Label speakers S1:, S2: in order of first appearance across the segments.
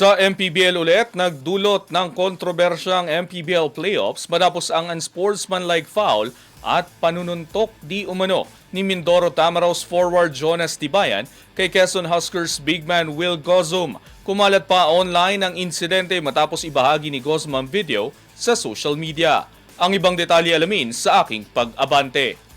S1: Sa MPBL ulit, nagdulot ng kontrobersyang MPBL playoffs matapos ang unsportsmanlike foul at panununtok di umano ni Mindoro Tamaros forward Jonas Tibayan kay Quezon Huskers big man Will Gozum. Kumalat pa online ang insidente matapos ibahagi ni Gozum ang video sa social media. Ang ibang detalye alamin sa aking pag-abante.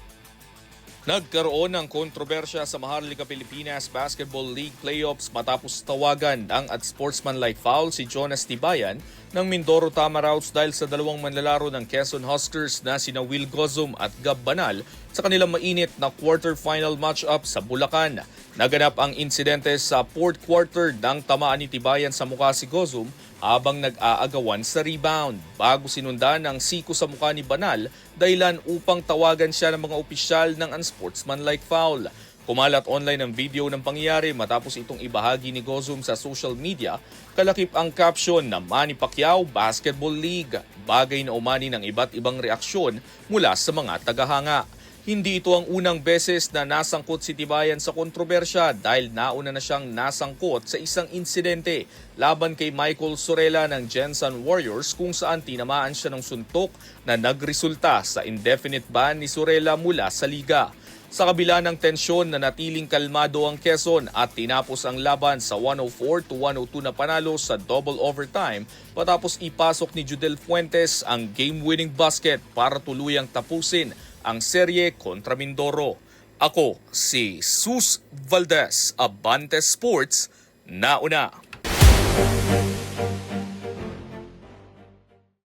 S1: Nagkaroon ng kontrobersya sa Maharlika Pilipinas Basketball League playoffs matapos tawagan ang at sportsmanlike foul si Jonas Tibayan ng Mindoro Tamaraws dahil sa dalawang manlalaro ng Quezon Huskers na sina Will Gozum at Gab Banal sa kanilang mainit na quarterfinal matchup sa Bulacan. Naganap ang insidente sa fourth quarter nang tamaan ni Tibayan sa mukha si Gozum habang nag-aagawan sa rebound bago sinundan ng siko sa mukha ni Banal dahilan upang tawagan siya ng mga opisyal ng unsportsmanlike foul. Kumalat online ang video ng pangyayari matapos itong ibahagi ni Gozum sa social media, kalakip ang caption na Manny Pacquiao Basketball League, bagay na umani ng iba't ibang reaksyon mula sa mga tagahanga. Hindi ito ang unang beses na nasangkot si Tibayan sa kontrobersya dahil nauna na siyang nasangkot sa isang insidente laban kay Michael Sorella ng Jensen Warriors kung saan tinamaan siya ng suntok na nagresulta sa indefinite ban ni Sorella mula sa liga. Sa kabila ng tensyon na natiling kalmado ang Quezon at tinapos ang laban sa 104 to 102 na panalo sa double overtime patapos ipasok ni Judel Fuentes ang game-winning basket para tuluyang tapusin ang serye kontra Mindoro. Ako si Sus Valdez, Abante Sports, nauna.